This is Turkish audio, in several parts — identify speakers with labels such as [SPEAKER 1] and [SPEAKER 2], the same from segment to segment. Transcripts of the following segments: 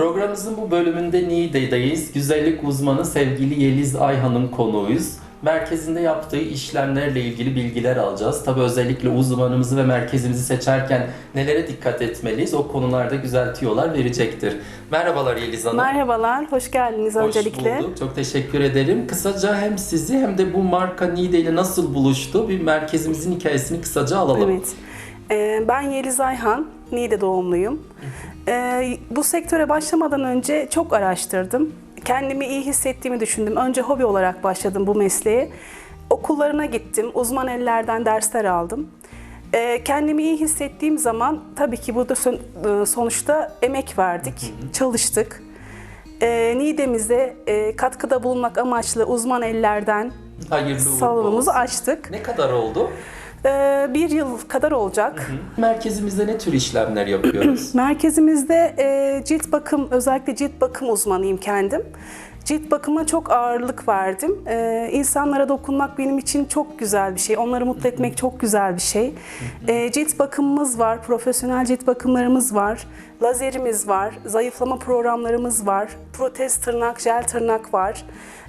[SPEAKER 1] Programımızın bu bölümünde Niğde'deyiz. Güzellik uzmanı sevgili Yeliz Ayhan'ın konuğuyuz. Merkezinde yaptığı işlemlerle ilgili bilgiler alacağız. Tabii özellikle uzmanımızı ve merkezimizi seçerken nelere dikkat etmeliyiz? O konularda güzel tüyolar verecektir. Merhabalar Yeliz Hanım.
[SPEAKER 2] Merhabalar, hoş geldiniz
[SPEAKER 1] Hoş
[SPEAKER 2] öncelikle.
[SPEAKER 1] bulduk. Çok teşekkür ederim. Kısaca hem sizi hem de bu marka Nide ile nasıl buluştu bir merkezimizin hikayesini kısaca alalım.
[SPEAKER 2] Evet. Ee, ben Yeliz Ayhan, Niğde doğumluyum. Ee, bu sektöre başlamadan önce çok araştırdım. Kendimi iyi hissettiğimi düşündüm. Önce hobi olarak başladım bu mesleğe. Okullarına gittim, uzman ellerden dersler aldım. Ee, kendimi iyi hissettiğim zaman tabii ki burada e, sonuçta emek verdik, çalıştık. Ee, Niğde'mize e, katkıda bulunmak amaçlı uzman ellerden
[SPEAKER 1] Hayırlı
[SPEAKER 2] salonumuzu açtık.
[SPEAKER 1] Ne kadar oldu?
[SPEAKER 2] Ee, bir yıl kadar olacak.
[SPEAKER 1] Merkezimizde ne tür işlemler yapıyoruz?
[SPEAKER 2] Merkezimizde e, cilt bakım, özellikle cilt bakım uzmanıyım kendim. Cilt bakıma çok ağırlık verdim. Ee, insanlara dokunmak benim için çok güzel bir şey. Onları mutlu etmek çok güzel bir şey. Ee, cilt bakımımız var, profesyonel cilt bakımlarımız var. Lazerimiz var, zayıflama programlarımız var. Protez tırnak, jel tırnak var.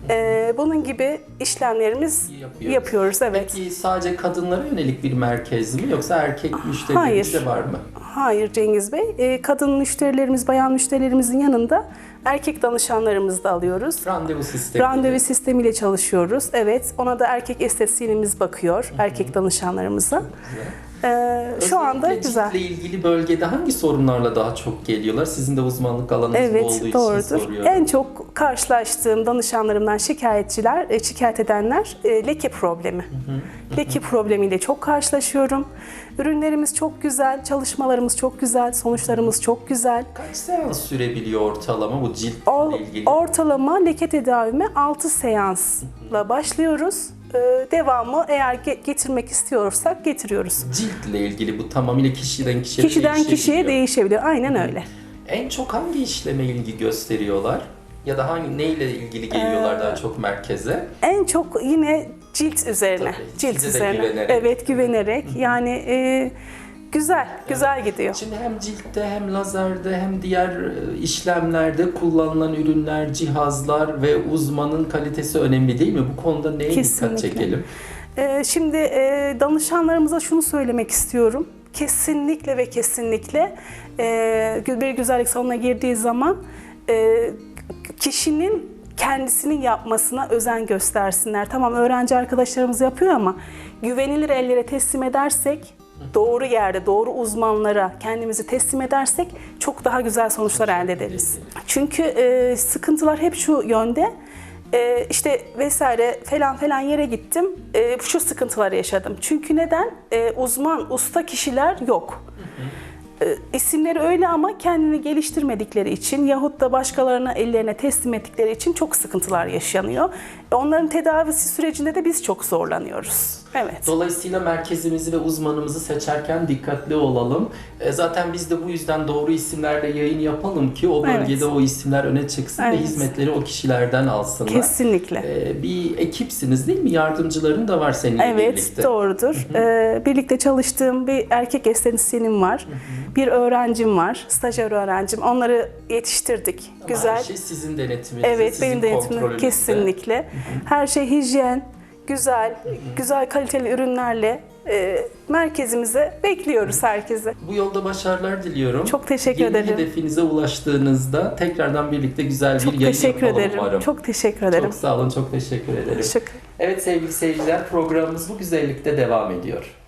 [SPEAKER 2] Ee, bunun gibi işlemlerimiz
[SPEAKER 1] Yapıyoruz.
[SPEAKER 2] yapıyoruz. Evet.
[SPEAKER 1] Peki sadece kadınlara yönelik bir merkez mi yoksa erkek müşterilerimiz de var mı?
[SPEAKER 2] Hayır Cengiz Bey. Ee, Kadın müşterilerimiz, bayan müşterilerimizin yanında erkek danışanlarımızı da alıyoruz.
[SPEAKER 1] Randevu sistemi.
[SPEAKER 2] Randevu sistemiyle çalışıyoruz. Evet, ona da erkek estetisyenimiz bakıyor, erkek danışanlarımıza. Ee, şu anda güzel.
[SPEAKER 1] ilgili bölgede hangi sorunlarla daha çok geliyorlar? Sizin de uzmanlık alanınız
[SPEAKER 2] Evet,
[SPEAKER 1] olduğu için
[SPEAKER 2] doğrudur.
[SPEAKER 1] soruyorum.
[SPEAKER 2] En çok karşılaştığım danışanlarımdan şikayetçiler, e, şikayet edenler e, leke problemi. Leke problemiyle çok karşılaşıyorum. Ürünlerimiz çok güzel, çalışmalarımız çok güzel, sonuçlarımız çok güzel.
[SPEAKER 1] Kaç seans sürebiliyor ortalama bu ciltle
[SPEAKER 2] Or-
[SPEAKER 1] ilgili?
[SPEAKER 2] ortalama leke tedavime 6 seansla başlıyoruz. Ee, devamı eğer ge- getirmek istiyorsak getiriyoruz.
[SPEAKER 1] Ciltle ilgili bu tamamıyla kişiden kişiye
[SPEAKER 2] Kişiden kişiye
[SPEAKER 1] değişebiliyor.
[SPEAKER 2] değişebiliyor. Aynen öyle.
[SPEAKER 1] En çok hangi işleme ilgi gösteriyorlar? Ya da hangi neyle ilgili geliyorlar
[SPEAKER 2] Ee,
[SPEAKER 1] daha çok merkeze?
[SPEAKER 2] En çok yine cilt üzerine.
[SPEAKER 1] Tabii,
[SPEAKER 2] cilt üzerine.
[SPEAKER 1] güvenerek.
[SPEAKER 2] Evet, güvenerek. Yani e, güzel, güzel gidiyor.
[SPEAKER 1] Şimdi hem ciltte hem lazerde hem diğer e, işlemlerde kullanılan ürünler, cihazlar ve uzmanın kalitesi önemli değil mi? Bu konuda neye dikkat
[SPEAKER 2] Kesinlikle.
[SPEAKER 1] çekelim?
[SPEAKER 2] Ee, şimdi e, danışanlarımıza şunu söylemek istiyorum. Kesinlikle ve kesinlikle e, bir güzellik salonuna girdiği zaman e, kişinin kendisinin yapmasına özen göstersinler. Tamam öğrenci arkadaşlarımız yapıyor ama güvenilir ellere teslim edersek doğru yerde, doğru uzmanlara kendimizi teslim edersek çok daha güzel sonuçlar elde ederiz. Çünkü e, sıkıntılar hep şu yönde. Ee, işte vesaire falan falan yere gittim. Ee, şu sıkıntıları yaşadım. Çünkü neden? Ee, uzman, usta kişiler yok. Ee, isimleri öyle ama kendini geliştirmedikleri için yahut da başkalarına ellerine teslim ettikleri için çok sıkıntılar yaşanıyor. Onların tedavisi sürecinde de biz çok zorlanıyoruz. Evet.
[SPEAKER 1] Dolayısıyla merkezimizi ve uzmanımızı seçerken dikkatli olalım. E, Zaten biz de bu yüzden doğru isimlerle yayın yapalım ki o bölgede
[SPEAKER 2] Evet.
[SPEAKER 1] o isimler öne çıksın ve
[SPEAKER 2] Evet.
[SPEAKER 1] hizmetleri o kişilerden alsınlar.
[SPEAKER 2] Kesinlikle.
[SPEAKER 1] E, Bir ekipsiniz değil mi? Yardımcıların da var seninle
[SPEAKER 2] Evet,
[SPEAKER 1] birlikte.
[SPEAKER 2] doğrudur. Ee, birlikte çalıştığım bir erkek estetisyenim var. Bir öğrencim var, stajyer öğrencim. Onları yetiştirdik.
[SPEAKER 1] Ama
[SPEAKER 2] Güzel.
[SPEAKER 1] Her şey sizin denetiminizde,
[SPEAKER 2] Evet,
[SPEAKER 1] sizin
[SPEAKER 2] benim denetimim kesinlikle. Her şey hijyen, güzel, güzel kaliteli ürünlerle e, merkezimize bekliyoruz herkese.
[SPEAKER 1] Bu yolda başarılar diliyorum.
[SPEAKER 2] Çok teşekkür
[SPEAKER 1] Yeni
[SPEAKER 2] ederim.
[SPEAKER 1] hedefinize ulaştığınızda tekrardan birlikte güzel bir
[SPEAKER 2] Çok
[SPEAKER 1] yayın
[SPEAKER 2] teşekkür
[SPEAKER 1] yapalım
[SPEAKER 2] ederim.
[SPEAKER 1] umarım.
[SPEAKER 2] Çok teşekkür ederim.
[SPEAKER 1] Çok sağ olun, çok teşekkür ederim.
[SPEAKER 2] Teşekkür.
[SPEAKER 1] Evet sevgili seyirciler programımız bu güzellikte devam ediyor.